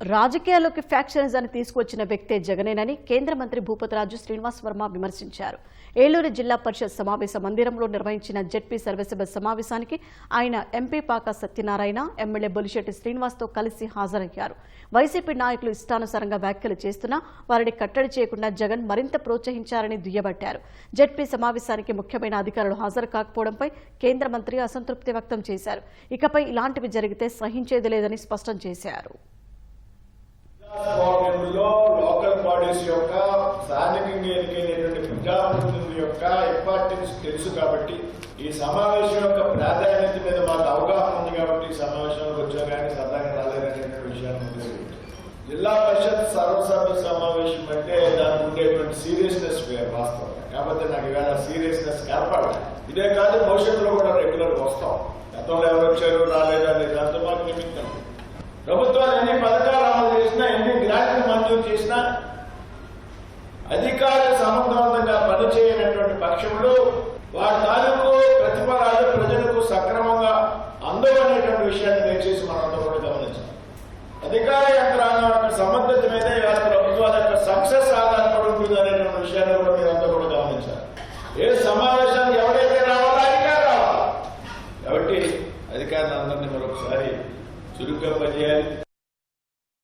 రాజకీయాల్లోకి ఫ్యాక్షనిజాన్ని తీసుకువచ్చిన వ్యక్తే జగనేనని కేంద్ర మంత్రి భూపతిరాజు శ్రీనివాస్ వర్మ విమర్శించారు. ఏలూరు జిల్లా పరిషత్ సమావేశ మందిరంలో నిర్వహించిన జెడ్పీ సర్వసభ సమావేశానికి ఆయన ఎంపీ పాక సత్యనారాయణ ఎమ్మెల్యే బొలిశెట్టి శ్రీనివాస్తో కలిసి హాజరయ్యారు. వైసీపీ నాయకులు ఇష్టానుసారంగా వ్యాఖ్యలు చేస్తున్నా వారిని కట్టడి చేయకుండా జగన్ మరింత ప్రోత్సహించారని దుయ్యబట్టారు. జెడ్పీ సమావేశానికి ముఖ్యమైన అధికారులు హాజరు కాకపోవడంపై కేంద్ర మంత్రి అసంతృప్తి వ్యక్తం చేశారు. ఇకపై ఇలాంటివి జరిగితే సహించేది లేదని స్పష్టం చేశారు. స్థానికంగా ఎన్నికైనటువంటి ప్రజాప్రతినిధుల యొక్క ఇంపార్టెన్స్ తెలుసు కాబట్టి ఈ సమావేశం యొక్క ప్రాధాన్యత మీద మాకు అవగాహన ఉంది కాబట్టి ఈ సమావేశానికి వచ్చాం కానీ సరదాగా రాలేదనేటువంటి విషయాన్ని జిల్లా పరిషత్ సర్వసభ్య సమావేశం అంటే దానికి ఉండేటువంటి సీరియస్నెస్ వేరు వాస్తవం. కాకపోతే నాకు ఇవాళ సీరియస్నెస్ కనపడాలి. ఇదే కాదు భవిష్యత్తులో కూడా రెగ్యులర్ వస్తాం. గతంలో ఎవరు వచ్చారు రాలేదా అనే దాంతో మాకు నిమిత్తం. ప్రభుత్వాలు ఎన్ని పథకాలు అమలు చేసినా ఎన్ని గ్రాంట్లు మంజూరు చేసినా అధికారులు సమర్థవంతంగా పనిచేయనటువంటి పక్షంలో వారి తాలూకు ప్రతిఫలాలు ప్రజలకు సక్రమంగా అందవనేటువంటి విషయాన్ని దయచేసి మనంతా కూడా గమనించాలి. అధికార యంత్రాంగం యొక్క సమర్థత మీద ఇవాళ ప్రభుత్వాల యొక్క సక్సెస్ ఆధారపడి ఉంటుంది అనేటువంటి విషయాన్ని కూడా మీరంతా కూడా గమనించాలి. ఏ సమావేశానికి ఎవరైతే రావాలో అధికారం రావాలి. కాబట్టి అధికారులందరినీ మరొకసారి చురుగ్గా పనిచేయాలి